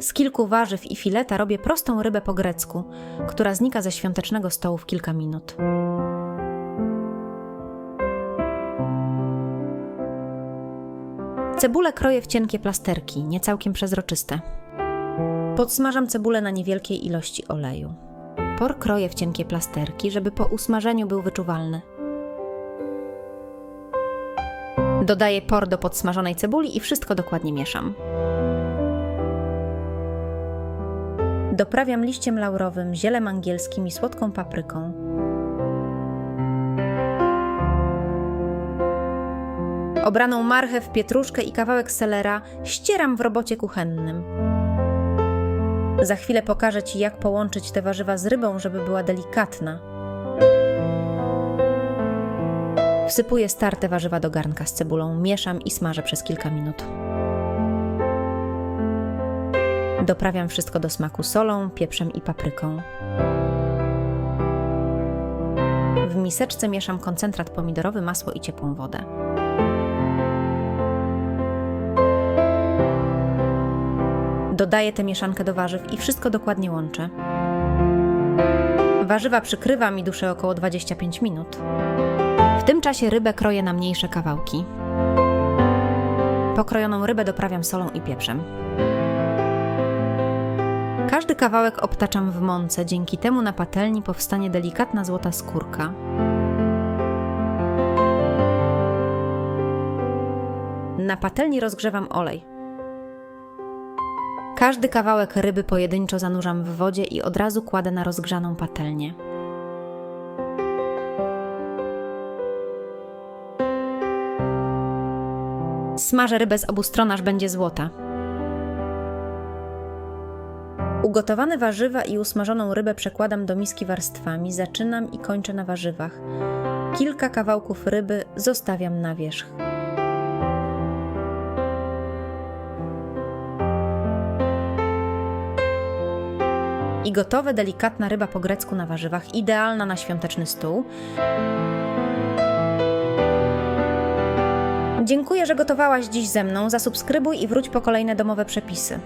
Z kilku warzyw i fileta robię prostą rybę po grecku, która znika ze świątecznego stołu w kilka minut. Cebulę kroję w cienkie plasterki, nie całkiem przezroczyste. Podsmażam cebulę na niewielkiej ilości oleju. Por kroję w cienkie plasterki, żeby po usmażeniu był wyczuwalny. Dodaję por do podsmażonej cebuli i wszystko dokładnie mieszam. Doprawiam liściem laurowym, zielem angielskim i słodką papryką. Obraną marchew, pietruszkę i kawałek selera ścieram w robocie kuchennym. Za chwilę pokażę Ci, jak połączyć te warzywa z rybą, żeby była delikatna. Wsypuję starte warzywa do garnka z cebulą, mieszam i smażę przez kilka minut. Doprawiam wszystko do smaku solą, pieprzem i papryką. W miseczce mieszam koncentrat pomidorowy, masło i ciepłą wodę. Dodaję tę mieszankę do warzyw i wszystko dokładnie łączę. Warzywa przykrywam i duszę około 25 minut. W tym czasie rybę kroję na mniejsze kawałki. Pokrojoną rybę doprawiam solą i pieprzem. Każdy kawałek obtaczam w mące, dzięki temu na patelni powstanie delikatna złota skórka. Na patelni rozgrzewam olej. Każdy kawałek ryby pojedynczo zanurzam w wodzie i od razu kładę na rozgrzaną patelnię. Smażę rybę z obu stron, aż będzie złota. Ugotowane warzywa i usmażoną rybę przekładam do miski warstwami, zaczynam i kończę na warzywach. Kilka kawałków ryby zostawiam na wierzch. I gotowe delikatna ryba po grecku na warzywach, idealna na świąteczny stół. Dziękuję, że gotowałaś dziś ze mną. Zasubskrybuj i wróć po kolejne domowe przepisy.